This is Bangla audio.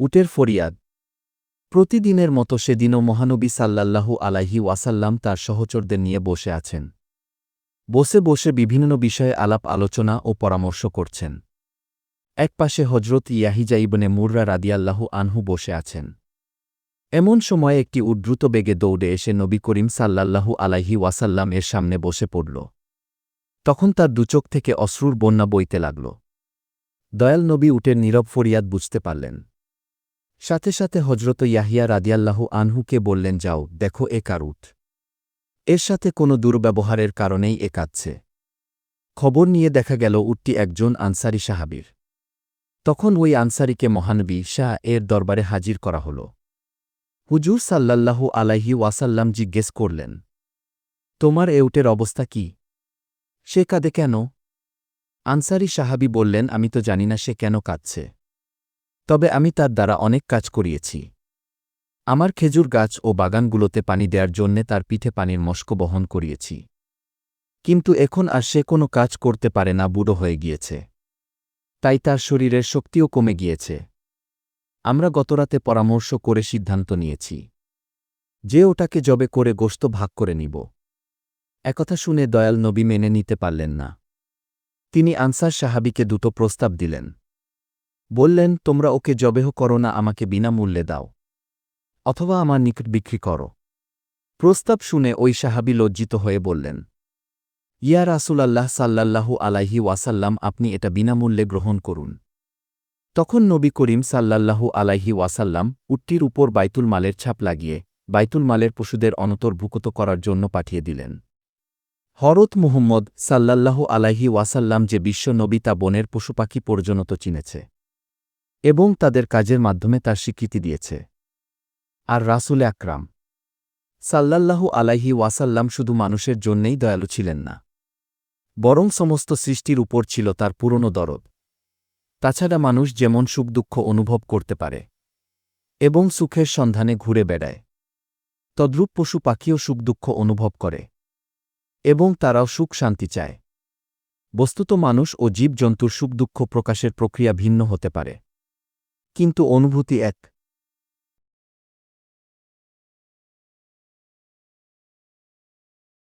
উটের ফরিয়াদ। প্রতিদিনের মতো সেদিনও মহানবী সাল্লাল্লাহু আলাইহি ওয়াসাল্লাম তার সহচরদের নিয়ে বসে আছেন। বসে বসে বিভিন্ন বিষয়ে আলাপ আলোচনা ও পরামর্শ করছেন। একপাশে হজরত ইয়াহিজা ইবনে মুররা রাদিয়াল্লাহু আনহু বসে আছেন। এমন সময়ে একটি উদ্রুত বেগে দৌড়ে এসে নবী করিম সাল্লাল্লাহু আলাইহি ওয়াসাল্লাম এর সামনে বসে পড়ল। তখন তার দুচোখ থেকে অশ্রুর বন্যা বইতে লাগল। দয়াল নবী উটের নীরব ফরিয়াদ বুঝতে পারলেন। সাথে সাথে হজরত ইয়াহিয়া রাদিয়াল্লাহু আনহুকে বললেন, যাও, দেখো এ কারুট এর সাথে কোনো দুর্ব্যবহারের কারণেই এ কাঁদছে। খবর নিয়ে দেখা গেল উটটি একজন আনসারি সাহাবীর। তখন ওই আনসারিকে মহানবী শাহ এর দরবারে হাজির করা হল। হুজুর সাল্লাল্লাহু আলাইহি ওয়াসাল্লাম জিজ্ঞেস করলেন, তোমার এ উটের অবস্থা কি? সে কাঁদে কেন? আনসারি সাহাবি বললেন, আমি তো জানি না সে কেন কাঁদছে। তবে আমি তার দ্বারা অনেক কাজ করিয়েছি। আমার খেজুর গাছ ও বাগানগুলোতে পানি দেওয়ার জন্যে তার পিঠে পানির মস্ক বহন করিয়েছি। কিন্তু এখন আর সে কোনো কাজ করতে পারে না, বুড়ো হয়ে গিয়েছে। তাই তার শরীরের শক্তিও কমে গিয়েছে। আমরা গতরাতে পরামর্শ করে সিদ্ধান্ত নিয়েছি যে ওটাকে জবে করে গোস্ত ভাগ করে নিব। একথা শুনে দয়াল নবী মেনে নিতে পারলেন না। তিনি আনসার সাহাবিকে দুটো প্রস্তাব দিলেন। বললেন, তোমরা ওকে জবেহ করো না, আমাকে বিনামূল্যে দাও। অথবা আমার নিকট বিক্রি করো। প্রস্তাব শুনে ওই সাহাবি লজ্জিত হয়ে বললেন, ইয়া রাসূলাল্লাহ সাল্লাল্লাহু আলাইহি ওয়াসাল্লাম, আপনি এটা বিনামূল্যে গ্রহণ করুন। তখন নবী করিম সাল্লাল্লাহু আলাইহি ওয়াসাল্লাম উটটির উপর বাইতুল মালের ছাপ লাগিয়ে বাইতুল মালের পশুদের অনতর্ভুক্ত করার জন্য পাঠিয়ে দিলেন। হরত মুহম্মদ সাল্লাল্লাহু আলাইহি ওয়াসাল্লাম যে বিশ্ব নবী তা বনের পশুপাখি পর্যন্ত চিনেছে। এবং তাদের কাজের মাধ্যমে তার স্বীকৃতি দিয়েছে। আর রাসুল আকরাম সাল্লাল্লাহু আলাইহি ওয়াসাল্লাম শুধু মানুষের জন্যেই দয়ালু ছিলেন না। বরং সমস্ত সৃষ্টির উপর ছিল তার পুরনো দরদ। তাছাড়া মানুষ যেমন সুখ দুঃখ অনুভব করতে পারে এবং সুখের সন্ধানে ঘুরে বেড়ায়, তদ্রূপ পশু পাখিও সুখ দুঃখ অনুভব করে এবং তারাও সুখ শান্তি চায়। বস্তুত মানুষ ও জীবজন্তুর সুখ দুঃখ প্রকাশের প্রক্রিয়া ভিন্ন হতে পারে। কিন্তু অনুভূতি এক।